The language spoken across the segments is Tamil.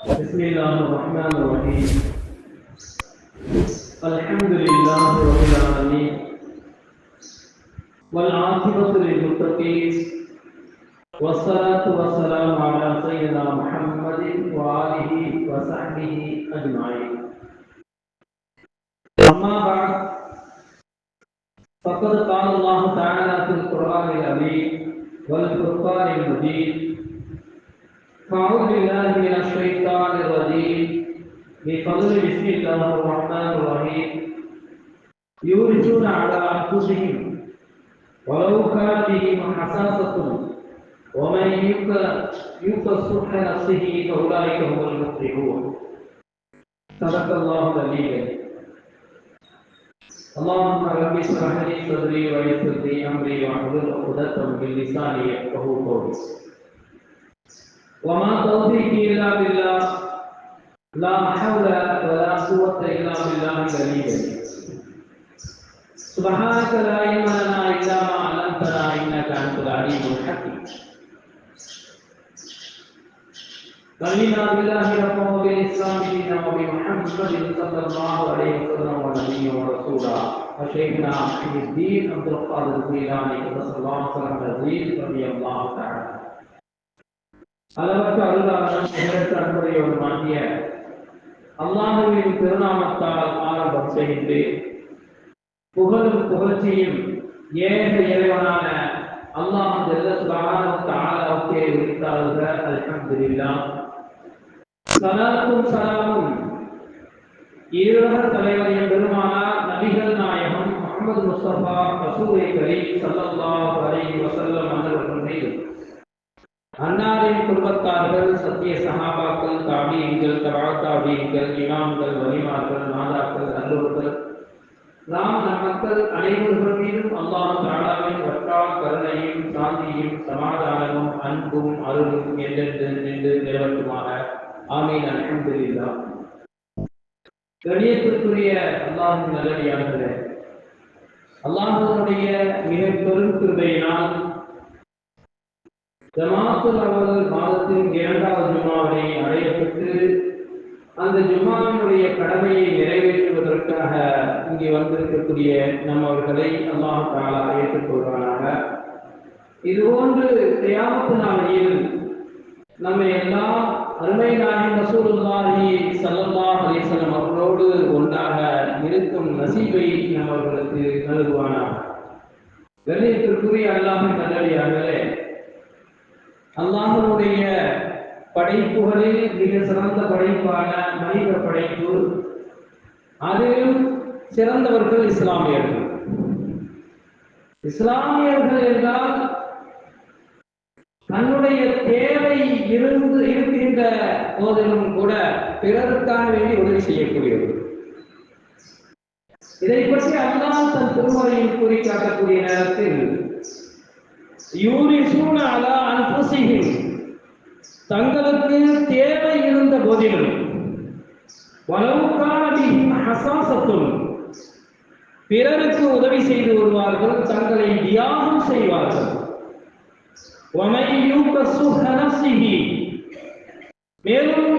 بسم الله الرحمن الرحيم. الحمد لله رب العالمين. والعاقبة للمتقين. والصلاة والسلام على سيدنا محمد وآله وصحبه أجمعين. أما بعد فقد قال الله تعالى في القرآن العظيم والفرقان المجيد أعوذ بالله من الشيطان الرجيم. بفضل بسم الله الرحمن الرحيم. يورثون على أنفسهم. ولو كان بهم حساسة ومن يوق صح نفسه فأولئك هم المفلحون. صدق الله العلي اللهم رب اشرح لي صدري ويسر لي أمري واحلل عقدة من لساني يفقهوا قولي. وما توفيقي إلا بالله. لا حول ولا قوة إلا بالله العلي سبحانك لا علم لنا إلا ما علمتنا إنك أنت العليم الحكيم. رضينا بالله ربا وبالاسلام دينا وبمحمد صلى الله عليه وسلم ونبيا ورسولا وشيخنا محي الدين عبد القادر الجيلاني قدس الله سلام العزيز رضي الله تعالى. அளவற்ற அருளாளன் நிகழ்த்த அன்புடையோடு அல்லாஹுவின் திருநாமத்தால் ஆரம்பம் செய்து புகழும் புகழ்ச்சியும் ஏக இறைவனான அல்லாஹ் ஜல்ல சுப்ஹானஹு வ தஆலாவுக்கே சலாத்தும் சலாமும் ஈரக தலைவரின் பெருமானார் நபிகள் நாயகம் முகமது முஸ்தபா ரசூலை கரீம் சல்லல்லாஹு அலைஹி வஸல்லம் அவர்கள் மீது. அன்னாரின் குடும்பத்தார்கள் சத்திய சகாபாக்கள் தாபியங்கள் தபா தாபியங்கள் இமாம்கள் வலிமார்கள் மாதாக்கள் நல்லூர்கள் நாம் நம் மக்கள் அனைவர்கள் மீதும் அல்லாஹ் தாலாவின் வற்றா கருணையும் சாந்தியும் சமாதானமும் அன்பும் அருளும் என்றென்று நின்று நிலவட்டுமாக. ஆமீன். அல்ஹம்துலில்லாஹ். கணியத்திற்குரிய அல்லாஹின் நல்லடியானது அல்லாஹனுடைய மிக பெரும் கிருபையினால் ஜமாத்துல் அவர்கள் மாதத்தின் இரண்டாவது ஜுமாவை அடையப்பட்டு அந்த ஜுமாவினுடைய கடமையை நிறைவேற்றுவதற்காக இங்கே வந்திருக்கக்கூடிய நம்மவர்களை அல்லாஹ் தாலா ஏற்றுக்கொள்வானாக. இதுபோன்று தியாமத்து நாளையில் நம்ம எல்லாம் அருமை நாயகம் ரசூலுல்லாஹி ஸல்லல்லாஹு அலைஹி அவர்களோடு ஒன்றாக இருக்கும் நசீபை நம்மவர்களுக்கு நல்குவானாக. கண்ணியத்திற்குரிய அல்லாஹின் நல்லடியார்களே அல்லாஹனுடைய படைப்புகளில் மிக சிறந்த படைப்பான மனித படைப்பு அதிலும் சிறந்தவர்கள் இஸ்லாமியர்கள். இஸ்லாமியர்கள் என்றால் தன்னுடைய தேவை இருந்து இருக்கின்ற போதிலும் கூட பிறருக்கான வேண்டி உதவி செய்யக்கூடியவர் இதை பற்றி அல்லாஹ் தன் திருமறையில் கூறி காட்டக்கூடிய நேரத்தில் யூரிசூன அலா அன்புசிஹிம் தங்களுக்கு தேவை இருந்த போதிலும் வலவுக்கானபிஹிம் ஹசாசத்தும் பிறருக்கு உதவி செய்து வருவார்கள் தங்களை தியாகம் செய்வார்கள். மேலும்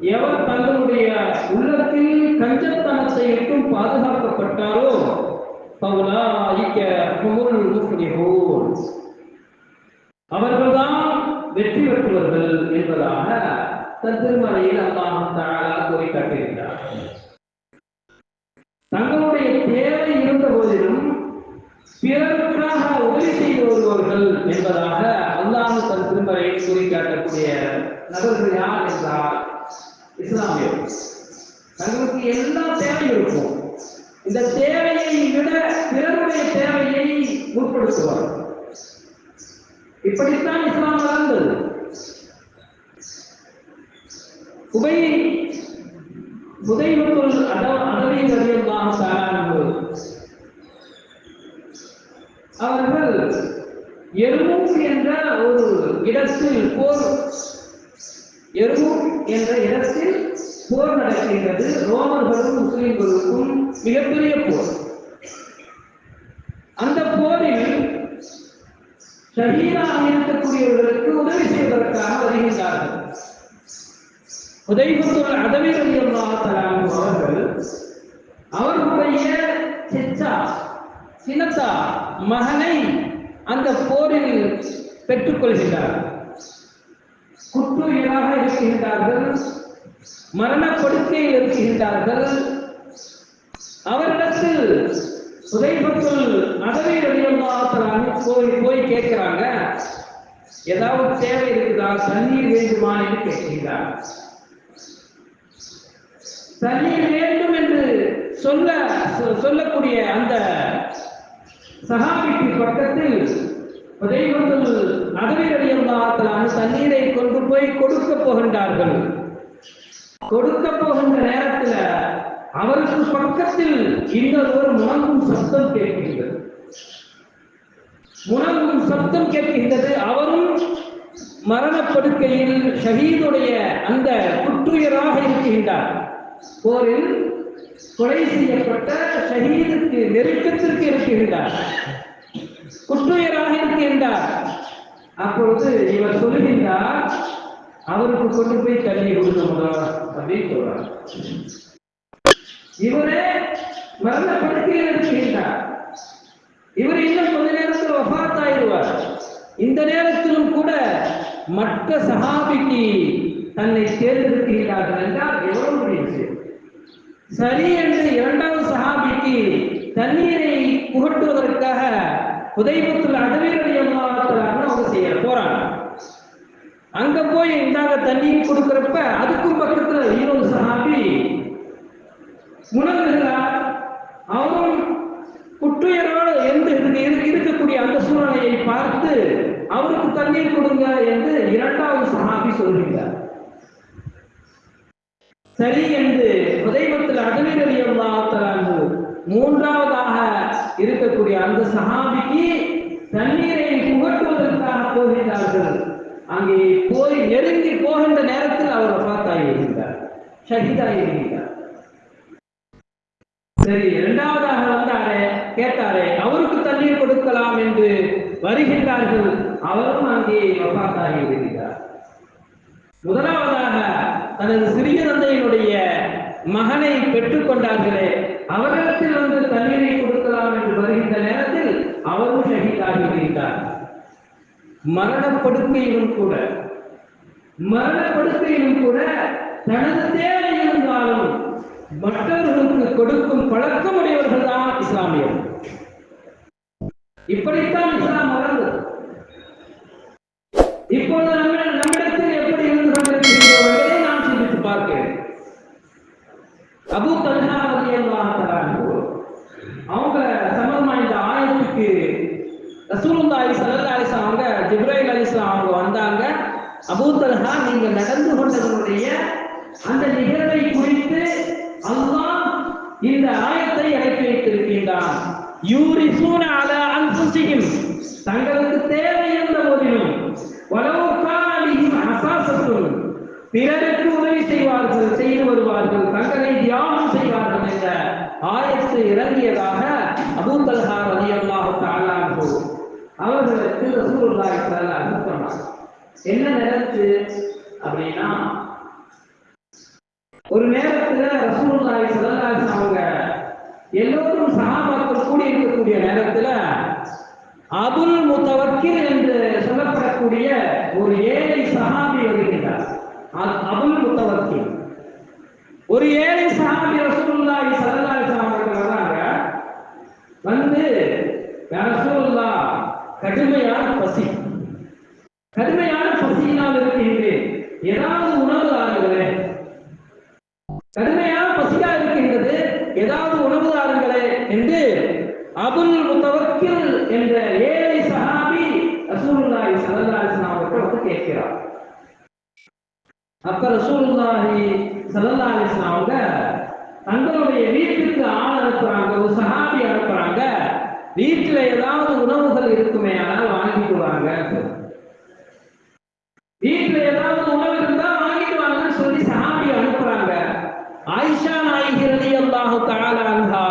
எவர் தங்களுடைய உள்ளத்தில் கஞ்சத்தனத்தை விட்டும் பாதுகாக்கப்பட்டாரோ அவர்கள்தான் வெற்றி பெற்றவர்கள் என்பதாக தன் திருமலையில் தாழா கூறி காட்டியிருக்கிறார். தங்களுடைய தேவை இருந்த போதிலும் பிறருக்காக உதவி செய்து வருபவர்கள் என்பதாக அல்லாஹ் தன் திருமறையை கூறி காட்டக்கூடிய நபர்கள் யார் என்றால் இஸ்லாமியர். தங்களுக்கு எல்லா தேவையும் இருக்கும். இந்த தேவையை விட பிறருடைய தேவையை முற்படுத்துவார்கள். இப்படித்தான் இஸ்லாம் வளர்ந்தது. உபை புதைவத்துள் அடவி ரவியல்லாஹு சாரானது அவர்கள் எருமூக் என்ற ஒரு இடத்தில் போர் எருமூக் என்ற இடத்தில் போர் நடக்கின்றது. ரோமர்களும் முஸ்லிம்களுக்கும் மிகப்பெரிய போர். அந்த போரில் ஷஹீதாக இருக்கக்கூடியவர்களுக்கு உதவி செய்வதற்காக வருகின்றார்கள். ஹுதைபத்துல் அதவி ரலியல்லாஹு தஆலா அவர்கள் அவர்களுடைய செச்சா சினத்தா மகனை அந்த போரில் பெற்றுக்கொள்கிறார் குற்றுயிராக இருக்கின்றார்கள் மரணப்படுக்கையில் இருக்கின்றார்கள். அவரிடத்தில் சுதைபத்துல் அதவை ரலியல்லாஹு போய் போய் கேட்கிறாங்க. ஏதாவது தேவை இருக்குதா? தண்ணீர் வேண்டுமா என்று கேட்கிறார் தண்ணீர் வேண்டும் என்று சொல்ல சொ- சொல்லக்கூடிய அந்த சகாபிக்கு பக்கத்தில் உதயவந்தல் அதவிரடியல்லாத்தலான தண்ணீரை கொண்டு போய் கொடுக்க போகின்றார்கள். கொடுக்க போகின்ற அவருக்கு பக்கத்தில் இன்னொரு முழங்கும் சப்தம் கேட்கின்றது. முழங்கும் சப்தம் கேட்கின்றது. அவரும் மரணப்படுக்கையில் ஷஹீதுடைய அந்த குற்றுயராக இருக்கின்றார். போரில் கொலை செய்யப்பட்ட ஷஹீதுக்கு நெருக்கத்திற்கு இருக்கின்றார். குற்றுயராக இருக்கின்றார். அப்பொழுது இவர் சொல்லுகின்றார் அவருக்கு கொண்டு போய் தண்ணி கொடுக்க முடியும் அப்படின்னு சொல்றார். இவரே மரணப்படுக்கையில் இருக்கின்றார் இவர் இன்னும் கொஞ்ச நேரத்தில் வஃபாத்தாயிருவார் இந்த நேரத்திலும் கூட மற்ற சஹாபிக்கு தன்னை தேர்ந்தெடுக்கிறார்கள் என்றால் எவ்வளவு பெரிய சரி என்று இரண்டாவது சஹாபிக்கு தண்ணீரை புகட்டுவதற்காக உதயபுத்தில் அதவீரடியமாக அவங்க செய்ய போறாங்க. அங்க போய் இந்தாங்க தண்ணீர் கொடுக்கிறப்ப அதுக்கும் பக்கத்துல இன்னொரு சஹாபி முணங்குகிறார் அவரும் குற்றுயரோடு எந்த இருக்கக்கூடிய அந்த சூழ்நிலையை பார்த்து அவருக்கு தண்ணீர் கொடுங்க என்று இரண்டாவது சஹாபி சொல்கிறார் சரி என்று உதயபத்தில் அகலிரலியல்லாத்தலாந்து மூன்றாவதாக இருக்கக்கூடிய அந்த சஹாபிக்கு தண்ணீரை புகட்டுவதற்காக போகிறார்கள். அங்கே போய் நெருங்கி போகின்ற நேரத்தில் அவரை வஃபாத்தாகி இருக்கின்றார். சரி இரண்டாவதாக வந்தாரே கேட்டாரே அவருக்கு தண்ணீர் கொடுக்கலாம் என்று வருகின்றார்கள். அவரும் அங்கே வஃபாத்தாகி இருக்கிறார் முதலாவதாக தனது சிறிய தந்தையினுடைய மகனை பெற்றுக் கொண்டார்களே அவரிடத்தில் வந்து தண்ணீரை கொடுக்கலாம் என்று வருகின்ற நேரத்தில் அவரும் ஷஹீதாகி விடுகிறார் மரணப்படுக்கையிலும் கூட மரணப்படுக்கையிலும் கூட தனது தேவை இருந்தாலும் மற்றவர்களுக்கு கொடுக்கும் பழக்கமுடையவர்கள் தான் இஸ்லாமியர். இப்படித்தான் இஸ்லாம் வளர்ந்தது. இப்போது நம்ம நம்மிடத்தில் எப்படி இருந்து கொண்டிருக்கிறோம் என்பதை நான் சிந்தித்து பார்க்கிறேன். அபு தல்ஹா ரலியல்லாஹு தஆலா அவங்க சம்பந்தமா இந்த ஆயத்துக்கு ரசூலுல்லாஹி ஸல்லல்லாஹு அலைஹி வஸல்லம் அவங்க ஜிப்ரைல் அலைஹிஸ்ஸலாம் அவங்க வந்தாங்க. அபு தல்ஹா நீங்க நடந்து கொண்டதனுடைய அந்த நிகழ்வை குறித்து அல்லாஹ் இந்த ஆயத்தை இறக்கி வைத்திருக்கின்றான். யூரிசூன அல அன்ஃபுஸிஹிம் தங்களுக்கு தேவை இருந்த போதிலும் வலவு காலிஹிம் பிறருக்கு உதவி செய்வார்கள் செய்து வருவார்கள் தங்களை தியாகம் செய்வார்கள் என்ற ஆயத்து இறங்கியதாக அபூ தல்ஹா ரலியல்லாஹு தஆலா அன்ஹு அவர்களுக்கு ரசூலுல்லாஹி ஸல்லல்லாஹு அலைஹி என்ன நேரத்து அப்படின்னா ஒரு நேரத்துல ரசூல்லாய் சதல்லாஸ் அவங்க எல்லோரும் சகாபாக்கள் கூடி இருக்கக்கூடிய நேரத்துல அபுல் முத்தவக்கில் என்று சொல்லப்படக்கூடிய ஒரு ஏழை சகாபி வருகின்றார். அபுல் முத்தவக்கில் ஒரு ஏழை சகாபி ரசூல்லாய் சதல்லாஸ் அவர்கள் வர்றாங்க. வந்து ரசூல்லா கடுமையான பசி. கடுமையான பசியினால் இருக்கின்றேன் ஏதாவது உணவு ஆறுங்களே கடுமையான பசியா இருக்கின்றது ஏதாவது உணவு தாருங்களே என்று அபுல் முத்தவக்கில் என்ற ஏழை சஹாபி ரசூலுல்லாஹி ஸல்லல்லாஹு அலைஹி வஸல்லம் அவர்கள் வந்து கேட்கிறார். அப்ப ரசூலுல்லாஹி ஸல்லல்லாஹு அலைஹி வஸல்லம் அவங்க தங்களுடைய வீட்டுக்கு ஆள் அனுப்புறாங்க ஒரு சஹாபி அனுப்புறாங்க. வீட்டுல ஏதாவது உணவுகள் இருக்குமே ஆனால் வாங்கிட்டு வாங்க. வீட்டுல ஏதாவது உணவு இருந்தா வாங்கிட்டு வாங்கன்னு சொல்லி சஹாபி அனுப்புறாங்க. ஆயிஷா நாயகி ரலியல்லாஹு தஆலா அன்ஹா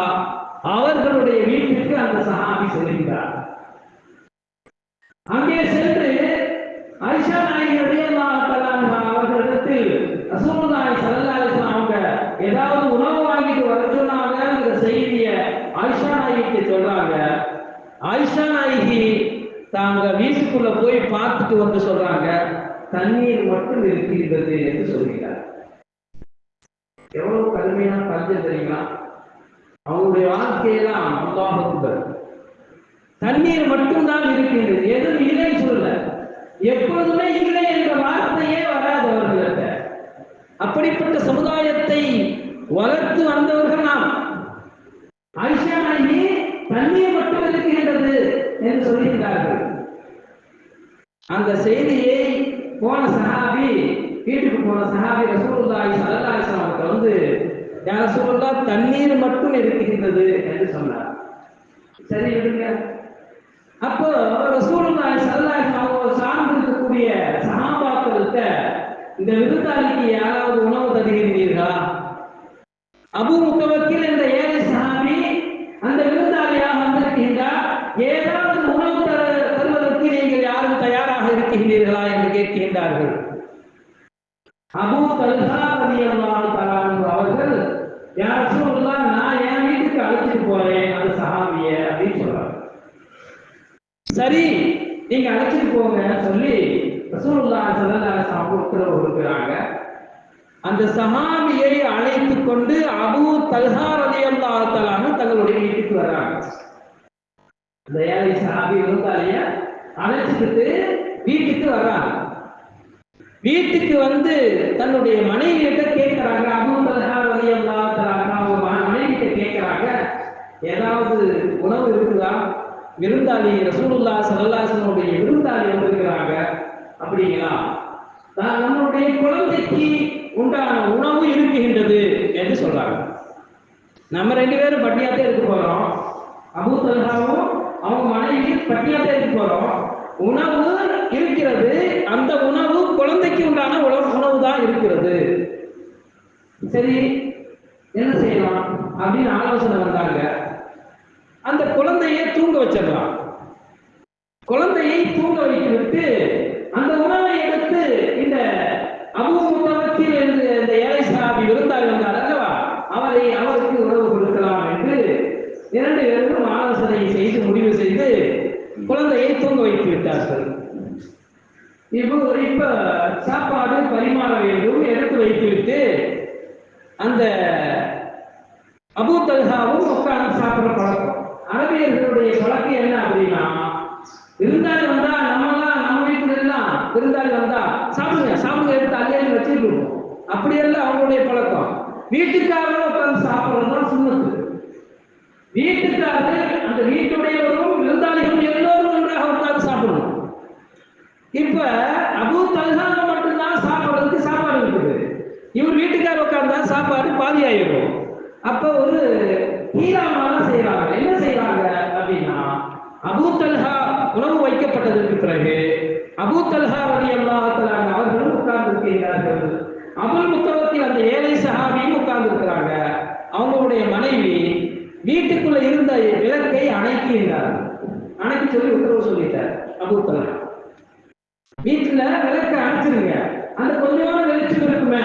அவர்களுடைய வீட்டுக்கு அந்த சஹாபி செல்கிறார் அங்கே சென்று ஐஷா நாயகருடைய அவர்களிடத்தில் ரசூலுல்லாஹி ஸல்லல்லாஹு அலைஹி அவங்க ஏதாவது உணவு வாங்கிட்டு வர சொன்னாங்கங்கிற செய்தியை ஆயிஷா நாயகி சொல்றாங்க. ஆயிஷா நாயகி தாங்க வீட்டுக்குள்ள போய் பார்த்துட்டு வந்து சொல்றாங்க தண்ணீர் மட்டும் இருக்கின்றது என்று சொல்கிறார். எவ்வளவு கடுமையான பஞ்சம் தெரியுமா? அவங்களுடைய வாழ்க்கையெல்லாம் அல்லாஹ் அக்பர். தண்ணீர் மட்டும்தான் இருக்கின்றது. எதுவும் இல்லை சொல்ல எப்பொழுதுமே இல்லை என்ற வார்த்தையே வராது அவர்கள அப்படிப்பட்ட சமுதாயத்தை வளர்த்து வந்தவர்கள் நாம். ஆயிஷா நாயகி தண்ணீர் மட்டும் இருக்கின்றது என்று சொல்லுகிறார்கள் அந்த செய்தியை போன சஹாபி வீட்டுக்கு போன சஹாபி ரசூலுல்லாஹி ஸல்லல்லாஹு அலைஹி வஸல்லம் அவர்கள் வந்து யா தண்ணீர் மட்டும் இருக்கின்றது என்று சொன்னார். சரி விடுங்க அப்போ ரசூலுல்லாஹி ஸல்லல்லாஹு அலைஹி வஸல்லம் அவங்க சார்ந்து இருக்கக்கூடிய சஹாபாக்கள்கிட்ட இந்த விருந்தாளிக்கு யாராவது உணவு தருகிறீர்களா அபு முத்தவக்கில் என்ற ஏழை சஹாபி அந்த விருந்தாளியாக வந்திருக்கின்றார். ஏதாவது உணவு தர தருவதற்கு நீங்கள் யாரும் தயாராக இருக்கின்றீர்களா என்று கேட்கின்றார்கள். அபு தல்ஹா ரலியல்லாஹு தஆலா அவர்கள் யா ரசூலுல்லாஹ் நான் என் வீட்டுக்கு அழைச்சிட்டு போறேன் அந்த சஹாபிய அப்படின்னு சொல்றாங்க சரி நீங்க அழைச்சிட்டு போங்க சொல்லி ரசூலுல்லாஹி ஸல்லல்லாஹு அலைஹி வஸல்லம் உத்தரவு கொடுக்குறாங்க. அந்த சஹாபியை அழைத்து கொண்டு அபூ தல்ஹா ரலியல்லாஹு தஆலா தங்களுடைய வீட்டுக்கு வராங்க அந்த ஏழை சஹாபி விருந்தாளிய அழைச்சிட்டு வீட்டுக்கு வர்றாங்க. வீட்டுக்கு வந்து தன்னுடைய மனைவியிட்ட கேட்கிறாங்க. அபூ தல்ஹா ரலியல்லாஹு தஆலா அவங்க மனைவி கிட்ட கேட்கிறாங்க. ஏதாவது உணவு இருக்குதா? விருந்தாளி ரசூலுல்லா சல்லாசனுடைய விருந்தாளி வந்திருக்கிறாங்க. அப்படிங்களா? நான் நம்மளுடைய குழந்தைக்கு உண்டான உணவு இருக்குகின்றது என்று சொல்றாங்க. நம்ம ரெண்டு பேரும் பட்டியாத்தே இருக்க போறோம். அபூ தல்ஹாவும் அவங்க மனைவி பட்டியாத்தே இருக்க போறோம். உணவு இருக்கிறது. அந்த உணவு குழந்தைக்கு உண்டான உணவு உணவு தான் இருக்கிறது. சரி என்ன செய்யலாம்? அப்படின்னு ஆலோசனை வந்தாங்க. அந்த குழந்தையை தூங்க வச்சிடலாம். குழந்தையை தூங்க வைத்துவிட்டு அந்த உணவை எடுத்து இந்த அபூமுத்தவத்தில் என்று இந்த ஏழை சாபி இருந்தார் என்றார் அல்லவா? அவரை அவருக்கு உணவு கொடுக்கலாம் என்று இரண்டு பேரும் ஆலோசனை செய்து முடிவு செய்து குழந்தையை தூங்க வைத்து விட்டார்கள். இப்போ இப்ப சாப்பாடு பரிமாற வேண்டும் எடுத்து வைத்துவிட்டு அந்த அபூ தல்ஹாவும் உட்கார்ந்து சாப்பிடுற பழக்கம். அரபியர்களுடைய பழக்கம் என்ன அப்படின்னா விருந்தாளி வந்தா நம்மலாம் நம்ம வீட்டுல எல்லாம் விருந்தாளி வந்தா சாப்பிடுங்க சாப்பிடுங்க எடுத்து அள்ளியாந்து வச்சுட்டு அப்படி அப்படியெல்லாம் அவங்களுடைய பழக்கம். வீட்டுக்காரங்க உட்கார்ந்து சாப்பிடுறது தான் சுண்ணத்து. வீட்டுக்காரர் அந்த வீட்டுடையவரும் விருந்தாளிகளும் எல்லோரும் ஒன்றாக உட்கார்ந்து சாப்பிடணும் இப்ப அபூ தல்ஹா மட்டும்தான் சாப்பிட்றதுக்கு சாப்பாடு இருக்குது. இவர் வீட்டுக்கார உட்கார்ந்தா சாப்பாடு பாதி ஆயிடும் அப்ப ஒரு ஹீராமாலாம் செய்யறாங்க என்ன செய்யறாங்க அப்படின்னா அபூ தல்ஹா உணவு வைக்கப்பட்டதற்கு பிறகு அபூ தல்ஹா ரலி அல்லாஹ் அவர்களும் உட்கார்ந்து இருக்கிறார்கள் அபுல் முத்தவத்தில் அந்த ஏழை சஹாபியும் உட்கார்ந்து இருக்கிறாங்க அவங்களுடைய மனைவி வீட்டுக்குள்ள இருந்த விளக்கை அணைக்கின்றார் அணைக்க சொல்லி உத்தரவு சொல்லிட்டார் அபுத்தலா தல்ஹா. வீட்டுல விளக்க அணைச்சிருங்க. அந்த கொஞ்சமான வெளிச்சம் இருக்குமே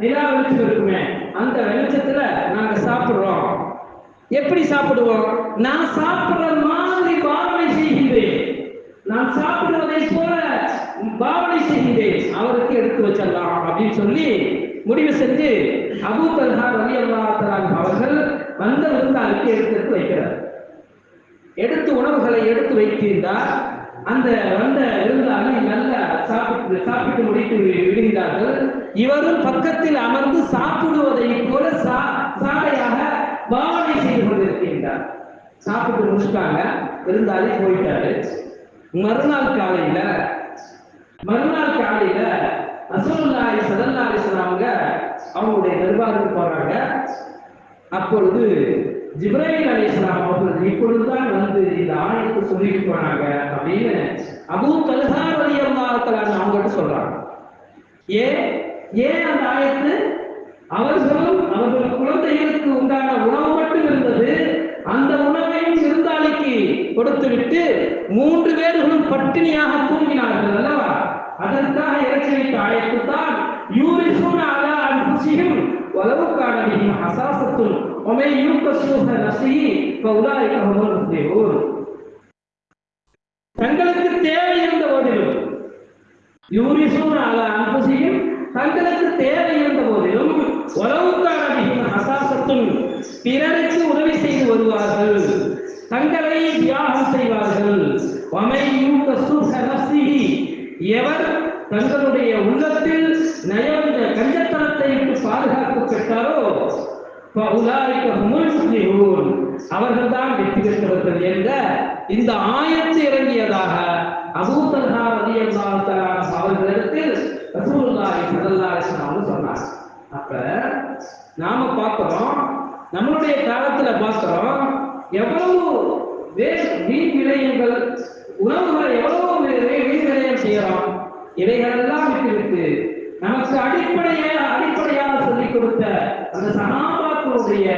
நிலா வெளிச்சம் இருக்குமே அந்த வெளிச்சத்துல நாங்க சாப்பிடுறோம். எப்படி சாப்பிடுவோம்? நான் சாப்பிடுற மாதிரி பாவனை செய்கின்றேன். நான் சாப்பிடுவதை போல பாவனை செய்கின்றேன். அவருக்கு எடுத்து வச்சிடலாம் அப்படின்னு சொல்லி முடிவு செஞ்சு அபூ தல்ஹா ரலி அவர்கள் வந்த விருந்தாளுக்கு எடுத்து எடுத்து வைக்கிறார். எடுத்து உணவுகளை எடுத்து வைத்திருந்தார். அந்த வந்த விருந்தாளி வைத்து விடுகிறார்கள். இவரும் பக்கத்தில் அமர்ந்து சாப்பிடுவதை போல சாலையாக பாவனை செய்து கொண்டிருக்கின்றார். சாப்பிட்டு முடிச்சிட்டாங்க. விருந்தாளி போயிட்டாரு. மறுநாள் காலையில மறுநாள் காலையில ரசூலுல்லாஹி சதல்லாரி அலைஹி அவங்களுடைய தர்பாருக்கு போறாங்க. அப்பொழுது ஜிப்ரைல் அலைஹிஸ்ஸலாம் அவர்கள் இப்பொழுதுதான் வந்து இந்த ஆணையத்தை சொல்லிட்டு போனாங்க அப்படின்னு அபு தல்ஹா ரலியல்லாஹு தஆலா அவங்ககிட்ட சொல்றாங்க. ஏன் ஏன் அந்த ஆயத்து? அவர்களும் அவர்கள் குழந்தைகளுக்கு உண்டான உணவு மட்டும் இருந்தது. அந்த உணவையும் விருந்தாளிக்கு கொடுத்துவிட்டு மூன்று பேர்களும் பட்டினியாக தூங்கினார்கள் அல்லவா? அதற்காக இறக்கி வைத்த ஆயத்து தான் யூரிசும் அலா அன்புசியும் வலவு அசாசத்தும் பிஹிம் ஹஸாஸத்துன் வமை யூகஸூஹ நஃப்ஸிஹி ஃபஉலாயிக தங்களுக்கு தேவை இருந்த போதிலும் யூரிசூன அலா அன்ஃபுஸிஹிம் தங்களுக்கு தேவை இருந்த போதிலும் வலவு கான பிஹிம் பிறருக்கு உதவி செய்து வருவார்கள். தங்களை தியாகம் செய்வார்கள். எவர் தங்களுடைய உள்ளத்தில் நயவந்த கஞ்சத்தனத்தை விட்டு பாதுகாக்கப்பட்டாரோ அவர்கள்தான் வெற்றி பெற்றவர்கள் என்ற இந்த ஆயத்து இறங்கியதாக அபூதல்ஹா ரலியல்லாஹு தஆலா அவர்களிடத்தில் ரசூலுல்லாஹி ஸல்லல்லாஹு அலைஹி வஸல்லம் சொன்னார். அப்ப நாம பார்க்கிறோம் நம்மளுடைய காலத்துல பார்க்கிறோம் எவ்வளவு வே- வீண் விரயங்கள் உணவுகளை எவ்வளவு வி- வி- வீண் விரயம் செய்யறோம் இவைகளெல்லாம் விட்டுவிட்டு நமக்கு அடிப்படையாக அடிப்படையாக சொல்லிக் கொடுத்த அந்த சகாபாக்களுடைய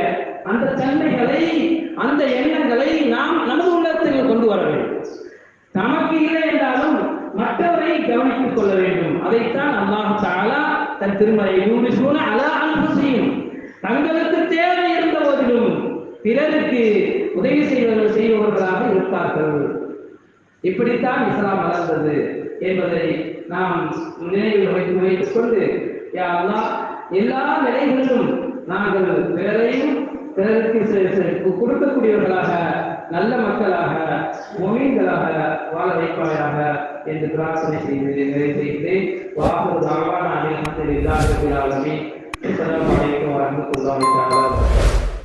அந்த தன்மைகளை அந்த எண்ணங்களை நாம் நமது உள்ளத்தில் கொண்டு வர வேண்டும். தமக்கு இல்லை என்றாலும் மற்றவரை கவனித்துக் கொள்ள வேண்டும். அதைத்தான் அல்லாஹு தாலா தன் திருமறை யூரிசூன அலா அன்ஃபுஸிஹிம் தங்களுக்கு தேவை இருந்த போதிலும் பிறருக்கு உதவி செய்வர்கள் செய்பவர்களாக இருப்பார்கள். இப்படித்தான் இஸ்லாம் வளர்ந்தது என்பதை நாம் நினைவில் வைத்து வைத்துக் கொண்டு யா எல்லா நிலைகளிலும் நாங்கள் பிறரையும் பிறருக்கு கொடுக்கக்கூடியவர்களாக நல்ல மக்களாக மொமீன்களாக வாழ வைப்பாயாக என்று பிரார்த்தனை செய்து நிறைவு செய்து வாக்கு தாவான அனைத்து இல்லாத அஸ்ஸலாமு